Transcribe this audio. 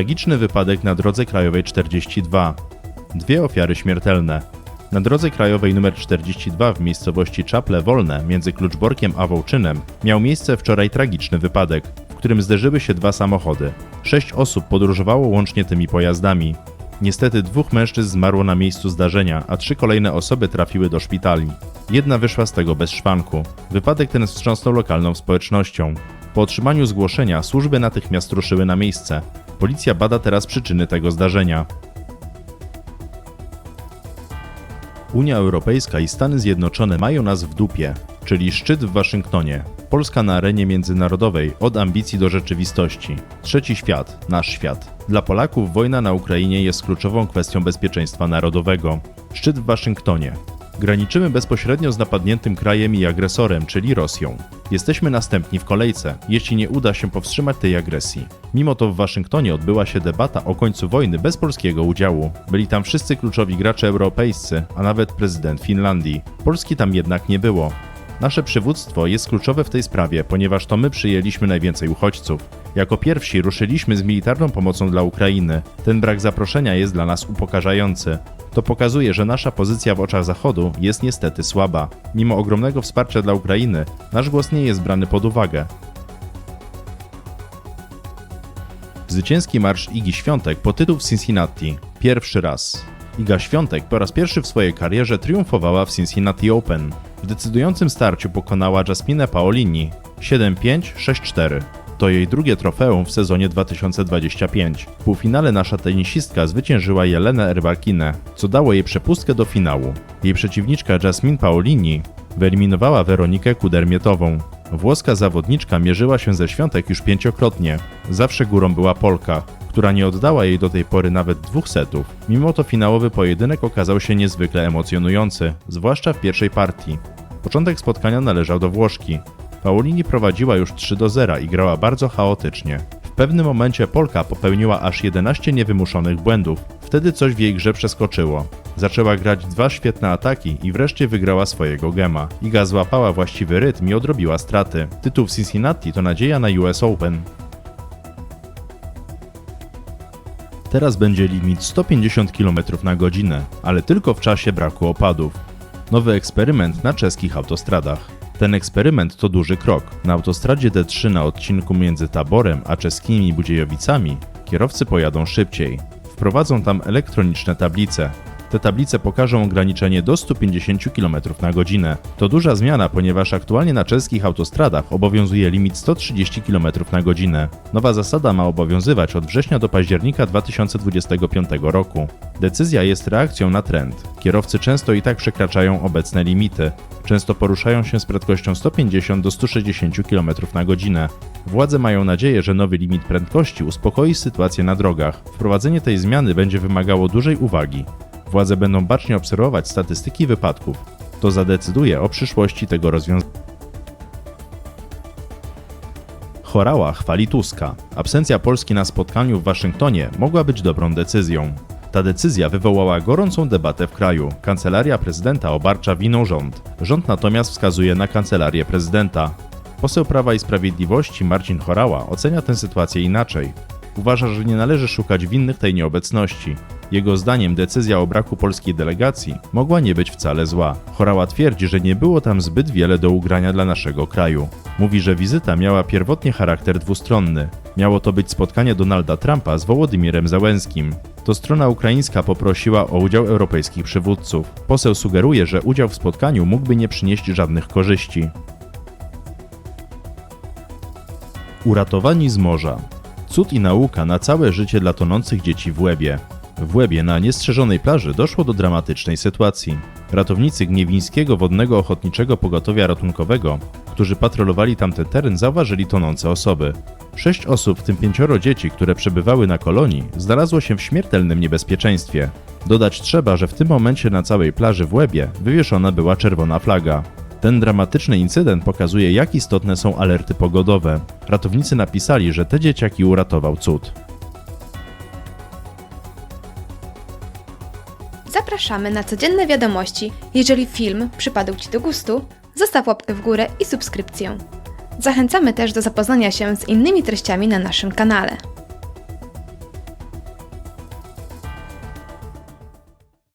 Tragiczny wypadek na drodze krajowej 42. Dwie ofiary śmiertelne. Na drodze krajowej nr 42 w miejscowości Czaple Wolne między Kluczborkiem a Wołczynem miał miejsce wczoraj tragiczny wypadek, w którym zderzyły się dwa samochody. Sześć osób podróżowało łącznie tymi pojazdami. Niestety dwóch mężczyzn zmarło na miejscu zdarzenia, a trzy kolejne osoby trafiły do szpitali. Jedna wyszła z tego bez szwanku. Wypadek ten wstrząsnął lokalną społecznością. Po otrzymaniu zgłoszenia służby natychmiast ruszyły na miejsce. Policja bada teraz przyczyny tego zdarzenia. Unia Europejska i Stany Zjednoczone mają nas w dupie, czyli szczyt w Waszyngtonie. Polska na arenie międzynarodowej od ambicji do rzeczywistości. Trzeci świat, nasz świat. Dla Polaków wojna na Ukrainie jest kluczową kwestią bezpieczeństwa narodowego. Szczyt w Waszyngtonie. Graniczymy bezpośrednio z napadniętym krajem i agresorem, czyli Rosją. Jesteśmy następni w kolejce, jeśli nie uda się powstrzymać tej agresji. Mimo to w Waszyngtonie odbyła się debata o końcu wojny bez polskiego udziału. Byli tam wszyscy kluczowi gracze europejscy, a nawet prezydent Finlandii. Polski tam jednak nie było. Nasze przywództwo jest kluczowe w tej sprawie, ponieważ to my przyjęliśmy najwięcej uchodźców. Jako pierwsi ruszyliśmy z militarną pomocą dla Ukrainy. Ten brak zaproszenia jest dla nas upokarzający. To pokazuje, że nasza pozycja w oczach Zachodu jest niestety słaba. Mimo ogromnego wsparcia dla Ukrainy, nasz głos nie jest brany pod uwagę. Zwycięski marsz Igi Świątek po tytuł w Cincinnati. Pierwszy raz. Iga Świątek po raz pierwszy w swojej karierze triumfowała w Cincinnati Open. W decydującym starciu pokonała Jasminę Paolini 7-5-6-4. To jej drugie trofeum w sezonie 2025. W półfinale nasza tenisistka zwyciężyła Jelenę Erbalkinę, co dało jej przepustkę do finału. Jej przeciwniczka Jasmine Paolini wyeliminowała Weronikę Kudermietową. Włoska zawodniczka mierzyła się ze świątek już pięciokrotnie. Zawsze górą była Polka, która nie oddała jej do tej pory nawet dwóch setów. Mimo to finałowy pojedynek okazał się niezwykle emocjonujący, zwłaszcza w pierwszej partii. Początek spotkania należał do Włoszki. Paulini prowadziła już 3 do 0 i grała bardzo chaotycznie. W pewnym momencie Polka popełniła aż 11 niewymuszonych błędów. Wtedy coś w jej grze przeskoczyło. Zaczęła grać dwa świetne ataki i wreszcie wygrała swojego gema. Iga złapała właściwy rytm i odrobiła straty. Tytuł w Cincinnati to nadzieja na US Open. Teraz będzie limit 150 km na godzinę, ale tylko w czasie braku opadów. Nowy eksperyment na czeskich autostradach. Ten eksperyment to duży krok. Na autostradzie D3 na odcinku między Taborem a czeskimi Budziejowicami kierowcy pojadą szybciej. Wprowadzą tam elektroniczne tablice. Te tablice pokażą ograniczenie do 150 km na godzinę. To duża zmiana, ponieważ aktualnie na czeskich autostradach obowiązuje limit 130 km na godzinę. Nowa zasada ma obowiązywać od września do października 2025 roku. Decyzja jest reakcją na trend. Kierowcy często i tak przekraczają obecne limity. Często poruszają się z prędkością 150 do 160 km na godzinę. Władze mają nadzieję, że nowy limit prędkości uspokoi sytuację na drogach. Wprowadzenie tej zmiany będzie wymagało dużej uwagi. Władze będą bacznie obserwować statystyki wypadków. To zadecyduje o przyszłości tego rozwiązania. Chorała chwali Tuska. Absencja Polski na spotkaniu w Waszyngtonie mogła być dobrą decyzją. Ta decyzja wywołała gorącą debatę w kraju. Kancelaria prezydenta obarcza winą rząd. Rząd natomiast wskazuje na kancelarię prezydenta. Poseł Prawa i Sprawiedliwości Marcin Chorała ocenia tę sytuację inaczej. Uważa, że nie należy szukać winnych tej nieobecności. Jego zdaniem decyzja o braku polskiej delegacji mogła nie być wcale zła. Chorała twierdzi, że nie było tam zbyt wiele do ugrania dla naszego kraju. Mówi, że wizyta miała pierwotnie charakter dwustronny. Miało to być spotkanie Donalda Trumpa z Wołodymirem Załęskim. To strona ukraińska poprosiła o udział europejskich przywódców. Poseł sugeruje, że udział w spotkaniu mógłby nie przynieść żadnych korzyści. Uratowani z morza. Cud i nauka na całe życie dla tonących dzieci w Łebie. W Łebie na niestrzeżonej plaży doszło do dramatycznej sytuacji. Ratownicy Gniewińskiego Wodnego Ochotniczego Pogotowia Ratunkowego, którzy patrolowali tamten teren, zauważyli tonące osoby. Sześć osób, w tym pięcioro dzieci, które przebywały na kolonii, znalazło się w śmiertelnym niebezpieczeństwie. Dodać trzeba, że w tym momencie na całej plaży w Łebie wywieszona była czerwona flaga. Ten dramatyczny incydent pokazuje, jak istotne są alerty pogodowe. Ratownicy napisali, że te dzieciaki uratował cud. Zapraszamy na codzienne wiadomości. Jeżeli film przypadł Ci do gustu, zostaw łapkę w górę i subskrypcję. Zachęcamy też do zapoznania się z innymi treściami na naszym kanale.